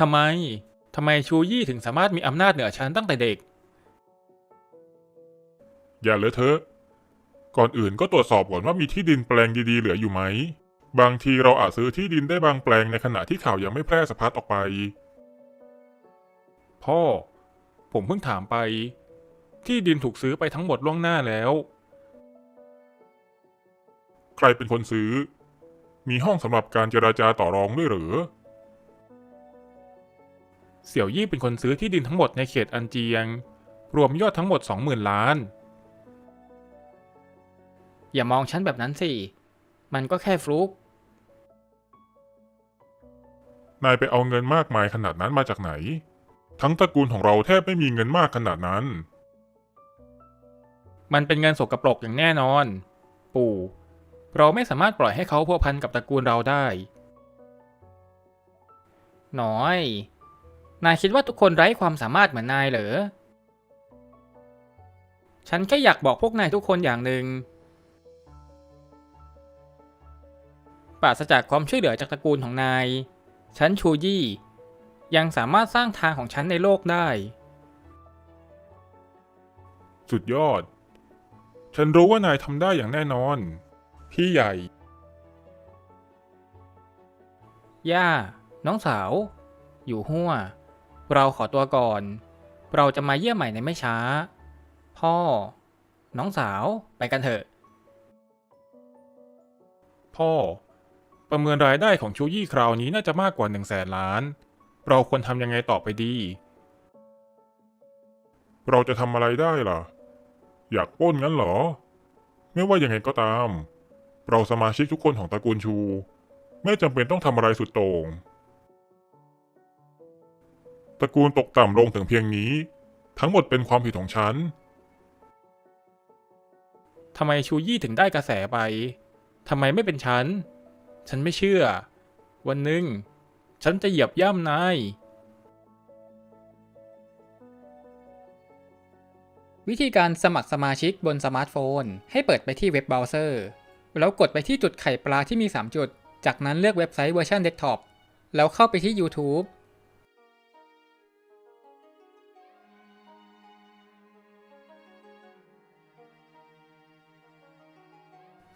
ทำไม ทำไมชูยี่ถึงสามารถมีอำนาจเหนือฉันตั้งแต่เด็ก อย่าเลอะเทอะ ก่อนอื่นก็ตรวจสอบก่อนว่ามีที่ดินแปลงดีๆเหลืออยู่ไหม บางทีเราอาจซื้อที่ดินได้บางแปลงในขณะที่ข่าวยังไม่แพร่สะพัดออกไป พ่อ ผมเพิ่งถามไป ที่ดินถูกซื้อไปทั้งหมดล่วงหน้าแล้ว ใครเป็นคนซื้อ มีห้องสำหรับการเจราจาต่อรองด้วยเหรือ เสี่ยวยี่เป็นคนซื้อที่ดินทั้งหมดในเขตอันเจียง รวมยอดทั้งหมด 20,000 ล้าน อย่ามองฉันแบบนั้นสิ มันก็แค่ฟลุก นายไปเอาเงินมากมายขนาดนั้นมาจากไหน ทั้งตระกูลของเราแทบไม่มีเงินมากขนาดนั้น มันเป็นเงินสกปรกอย่างแน่นอน ปู่ เราไม่สามารถปล่อยให้เขาพัวพันกับตระกูลเราได้ น้อย นายคิดว่าทุกคนไร้ความสามารถเหมือนนายเหรอ ฉันแค่อยากบอกพวกนายทุกคนอย่างหนึ่งปราศจากความช่วยเหลือจากตระกูลของนาย ฉันชูยี่ ยังสามารถสร้างทางของฉันในโลกได้ สุดยอด ฉันรู้ว่านายทำได้อย่างแน่นอน พี่ใหญ่ ย่า น้องสาว อยู่หัว เราขอตัวก่อน เราจะมาเยี่ยมใหม่ในไม่ช้า พ่อ น้องสาวไปกันเถอะ พ่อ ประเมินรายได้ของชูยี่คราวนี้น่าจะมากกว่า1 0 0 0 0แสนล้าน เราควรทำยังไงต่อไปดี เราจะทำอะไรได้ล่ะ อยากปล้นงั้นเหรอ ไม่ว่ายังไงก็ตาม เราสมาชิกทุกคนของตระกูลชู ไม่จำเป็นต้องทำอะไรสุดโต่ง ตระกูลตกต่ำลงถึงเพียงนี้ ทั้งหมดเป็นความผิดของฉัน ทำไมชูยี่ถึงได้กระแสไป ทำไมไม่เป็นฉัน ฉันไม่เชื่อ วันหนึ่ง ฉันจะเหยียบย่ำนาย วิธีการสมัครสมาชิกบนสมาร์ทโฟน ให้เปิดไปที่เว็บเบราว์เซอร์ แล้วกดไปที่จุดไข่ปลาที่มี 3 จุด จากนั้นเลือกเว็บไซต์เวอร์ชันเดสก์ท็อป แล้วเข้าไปที่ YouTube